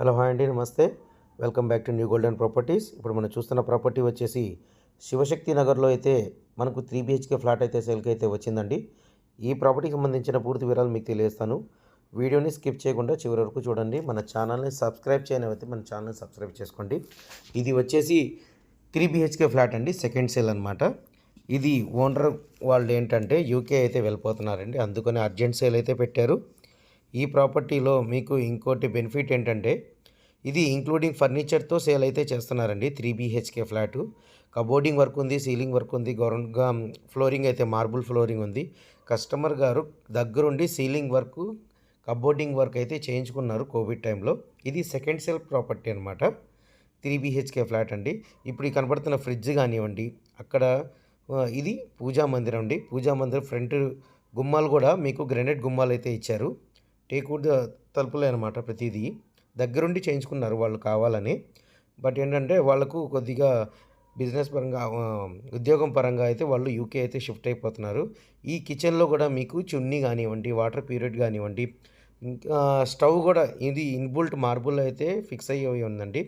Hello hi అండి నమస్తే. Welcome back to New Golden Properties. ఇప్పుడు మనం చూస్తున్న ప్రాపర్టీ వచ్చేసి శివశక్తి నగర్లో అయితే మనకు త్రీ బిహెచ్కే ఫ్లాట్ అయితే సేల్కి అయితే వచ్చిందండి. ఈ ప్రాపర్టీకి సంబంధించిన పూర్తి వివరాలు మీకు తెలియజేస్తాను. వీడియోని స్కిప్ చేయకుండా చివరి వరకు చూడండి. మన ఛానల్ని సబ్స్క్రైబ్ చేయని అయితే మన ఛానల్ని సబ్స్క్రైబ్ చేసుకోండి. ఇది వచ్చేసి త్రీ బిహెచ్కే ఫ్లాట్ అండి సెకండ్ సేల్ అనమాట ఇది ఓనర్ వాళ్ళు ఏంటంటే యూకే అయితే వెళ్ళిపోతున్నారండి. అందుకని అర్జెంట్ సేల్ అయితే పెట్టారు. ఈ ప్రాపర్టీలో మీకు ఇంకోటి బెనిఫిట్ ఏంటంటే ఇది ఇంక్లూడింగ్ ఫర్నిచర్తో సేల్ అయితే చేస్తున్నారండి. Three BHK flat. Cupboarding work ఉంది సీలింగ్ వర్క్ ఉంది గౌరవంగా ఫ్లోరింగ్ అయితే మార్బుల్ ఫ్లోరింగ్ ఉంది. కస్టమర్ గారు దగ్గరుండి సీలింగ్ వర్క్ కబోర్డింగ్ వర్క్ అయితే చేయించుకున్నారు కోవిడ్ టైంలో. ఇది సెకండ్ సేల్ ప్రాపర్టీ అనమాట త్రీ బీహెచ్కే ఫ్లాట్ అండి. ఇప్పుడు ఈ కనబడుతున్న ఫ్రిడ్జ్ కానివ్వండి అక్కడ ఇది పూజా మందిరం అండి. పూజా మందిరం ఫ్రంట్ గుమ్మాలు కూడా మీకు గ్రెనైట్ గుమ్మాలు అయితే ఇచ్చారు. టేక్వుడ్ తలుపులే అనమాట ప్రతిదీ. దగ్గరుండి చేయించుకున్నారు వాళ్ళు కావాలని. బట్ ఏంటంటే వాళ్ళకు కొద్దిగా బిజినెస్ పరంగా ఉద్యోగం పరంగా అయితే వాళ్ళు యూకే అయితే షిఫ్ట్ అయిపోతున్నారు. ఈ కిచెన్లో కూడా మీకు చున్నీ కానివ్వండి వాటర్ ప్యూరిట్ కానివ్వండి ఇంకా స్టవ్ కూడా ఇది ఇన్బుల్ట్ మార్బుల్ అయితే ఫిక్స్ అయ్యి ఉందండి.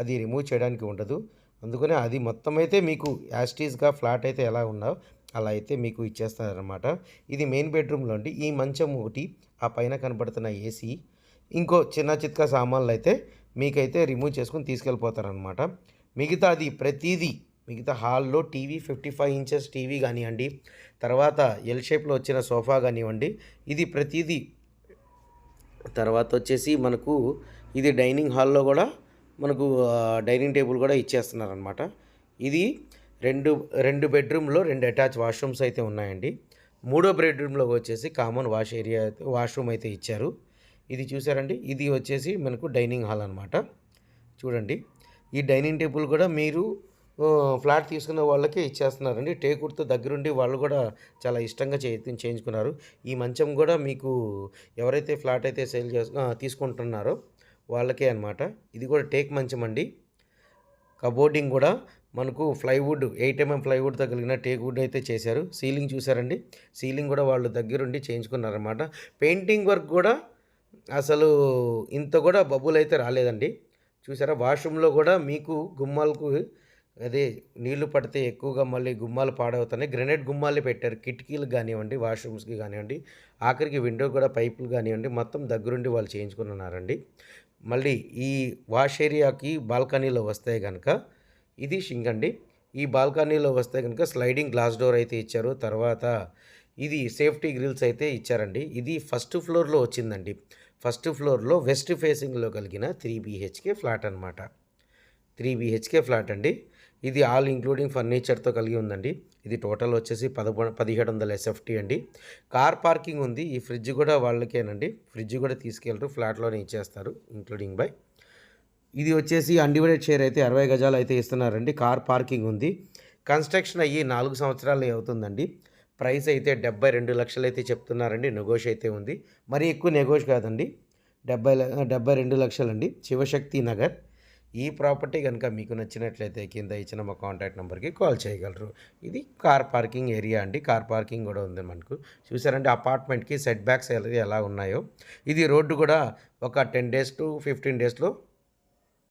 అది రిమూవ్ చేయడానికి ఉండదు. అందుకనే అది మొత్తం అయితే మీకు యాస్టీస్గా ఫ్లాట్ అయితే ఎలా ఉన్నా అలా అయితే మీకు ఇచ్చేస్తారనమాట ఇది మెయిన్ బెడ్రూమ్లో అండి. ఈ మంచం ఒకటి ఆ పైన కనబడుతున్న ఏసీ ఇంకో చిన్న చిత్కా సామాన్లు అయితే మీకైతే రిమూవ్ చేసుకుని తీసుకెళ్ళిపోతారనమాట మిగతా అది ప్రతిదీ మిగతా హాల్లో TV fifty five inches TV కానివ్వండి తర్వాత ఎల్ షేప్లో వచ్చిన సోఫా కానివ్వండి ఇది ప్రతిదీ. తర్వాత వచ్చేసి మనకు ఇది డైనింగ్ హాల్లో కూడా మనకు డైనింగ్ టేబుల్ కూడా ఇచ్చేస్తున్నారనమాట ఇది రెండు రెండు బెడ్రూమ్లో రెండు అటాచ్ వాష్రూమ్స్ అయితే ఉన్నాయండి. మూడో బెడ్రూమ్లో వచ్చేసి కామన్ వాష్ ఏరియా వాష్రూమ్ అయితే ఇచ్చారు. ఇది చూసారండి? ఇది వచ్చేసి మనకు డైనింగ్ హాల్ అనమాట చూడండి. ఈ డైనింగ్ టేబుల్ కూడా మీరు ఫ్లాట్ తీసుకున్న వాళ్ళకే ఇచ్చేస్తున్నారండి. టేకుర్తో దగ్గరుండి వాళ్ళు కూడా చాలా ఇష్టంగా చే చేయించుకున్నారు. ఈ మంచం కూడా మీకు ఎవరైతే ఫ్లాట్ అయితే సేల్ చేసు తీసుకుంటున్నారో వాళ్ళకే అనమాట ఇది కూడా టేక్ మంచం అండి. కబోర్డింగ్ కూడా మనకు ప్లైవుడ్ ఎయిట్ ఎంఎం ప్లైవుడ్తో కలిగిన టేక్వుడ్ అయితే చేశారు. సీలింగ్ చూసారండి సీలింగ్ కూడా వాళ్ళు దగ్గరుండి చేయించుకున్నారనమాట పెయింటింగ్ వర్క్ కూడా అసలు ఇంత కూడా బబుల్ అయితే రాలేదండి. చూసారా? వాష్రూమ్లో కూడా మీకు గుమ్మాలకు అదే నీళ్ళు పడితే ఎక్కువగా మళ్ళీ గుమ్మాలు పాడవుతున్నాయి. గ్రెనైట్ గుమ్మాలే పెట్టారు. కిటికీలు కానివ్వండి వాష్రూమ్స్కి కానివ్వండి ఆఖరికి విండో కూడా పైపులు కానివ్వండి మొత్తం దగ్గరుండి వాళ్ళు చేయించుకున్నారండి. మళ్ళీ ఈ వాష్ ఏరియాకి బాల్కనీలో వస్తాయి కనుక ఇది షింక్ అండి. ఈ బాల్కనీలో వస్తే కనుక స్లైడింగ్ గ్లాస్ డోర్ అయితే ఇచ్చారు. తర్వాత ఇది సేఫ్టీ గ్రిల్స్ అయితే ఇచ్చారండి. ఇది ఫస్ట్ ఫ్లోర్లో వచ్చిందండి. ఫస్ట్ ఫ్లోర్లో వెస్ట్ ఫేసింగ్లో కలిగిన త్రీ బీహెచ్కే ఫ్లాట్ అనమాట త్రీ బీహెచ్కే ఫ్లాట్ అండి. ఇది ఆల్ ఇంక్లూడింగ్ ఫర్నిచర్తో కలిగి ఉందండి. ఇది టోటల్ వచ్చేసి పదకొ పదిహేడు వందల ఎస్ఎఫ్టీ అండి. కార్ పార్కింగ్ ఉంది. ఈ ఫ్రిడ్జ్ కూడా వాళ్ళకేనండి. ఫ్రిడ్జ్ కూడా తీసుకెళ్తారు ఫ్లాట్లోనే ఇచ్చేస్తారు ఇంక్లూడింగ్ బై ఇది వచ్చేసి అన్డివైడెడ్ షేర్ అయితే అరవై గజాలు అయితే ఇస్తున్నారండి. కార్ పార్కింగ్ ఉంది. కన్స్ట్రక్షన్ అయ్యి నాలుగు సంవత్సరాలు అవుతుందండి. ప్రైస్ అయితే డెబ్బై రెండు లక్షలు అయితే చెప్తున్నారండి. నెగోష్ అయితే ఉంది. మరి ఎక్కువ నెగోష్ కాదండి. డెబ్బై డెబ్బై రెండు లక్షలండి. శివశక్తి నగర్ ఈ ప్రాపర్టీ కనుక మీకు నచ్చినట్లయితే కింద ఇచ్చిన మా కాంటాక్ట్ నెంబర్కి కాల్ చేయగలరు. ఇది కార్ పార్కింగ్ ఏరియా అండి. కార్ పార్కింగ్ కూడా ఉంది మనకు. చూసారంటే అపార్ట్మెంట్కి సెట్ బ్యాక్స్ ఎలా ఉన్నాయో. ఇది రోడ్డు కూడా ఒక టెన్ డేస్ టు ఫిఫ్టీన్ డేస్లో